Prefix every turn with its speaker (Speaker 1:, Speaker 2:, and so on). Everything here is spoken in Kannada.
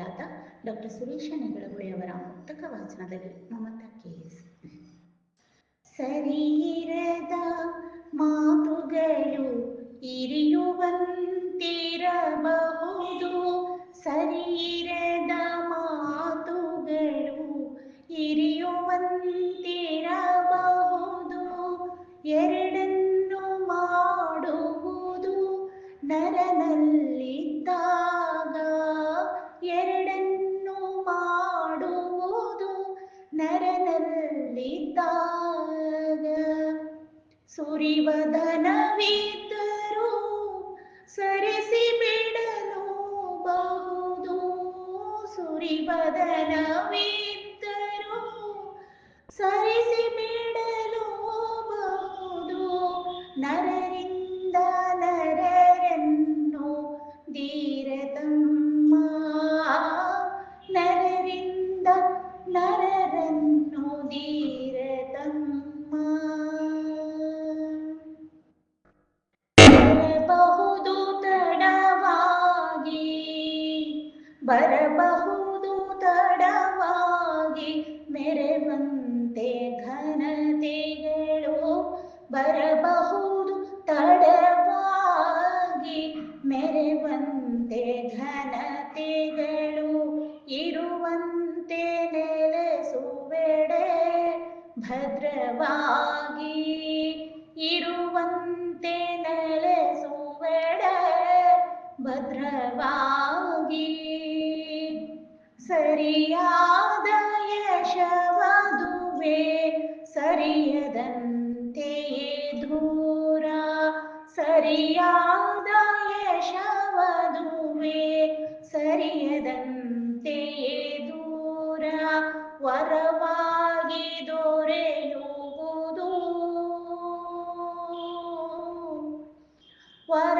Speaker 1: ಕವಿಗಳಾದ ಡಾಕ್ಟರ್ ಸುರೇಶ ನೆಗಳಗುಳಿಯವರ ಮುಕ್ತಕ ವಾಚನದಲ್ಲಿ ಮಮತಾ ಕೇಸ್. ಸರಿಯಿರದ ಮಾತುಗಳು ಇರಿಯುವಂತಿರಬಹುದು. ಸರಿಯಿರದ ಮಾತುಗಳು ಇರಿಯುವಂತಿರಬಹುದು. ಎರಡನ್ನು ಮಾಡುವುದು ನರನಲ್ಲಿದ್ದಾಗ ಎರಡನ್ನು ಮಾಡುವುದು ನರನಲ್ಲಿದ್ದಾಗ. ಸುರಿವದನವಿದ್ದರೂ ಸರಿಸಿ ಬಿಡಲು ಬಹುದು. ಸುರಿವದನವಿದ್ದರೂ ಸರಿಸಿ ಬಿಡಲು ಬಹುದು. ನರರಿಂದ ಬರಬಹುದು ತಡವಾಗಿ ಮೆರೆವಂತೆ ಘನತೆಗಳು ಬರಬಹುದು ತಡವಾಗಿ ಮೆರೆವಂತೆ ಘನತೆಗಳು ಇರುವಂತೆ ನೆಲೆಸುವೆಡೆ ಭದ್ರವಾಗಿ ಇರುವಂತೆ ನೆಲೆಸುವೆಡೆ ಭದ್ರವಾಗಿ ಸರಿಯಾದ ಯಶವದುವೆ ಸರಿಯದಂತೆಯೇ ದೂರ ಸರಿಯಾದ ಯಶವದುವೆ ಸರಿಯದಂತೆಯೇ ದೂರ ವರವಾಗಿ ದೊರೆಯುವುದು. ವರ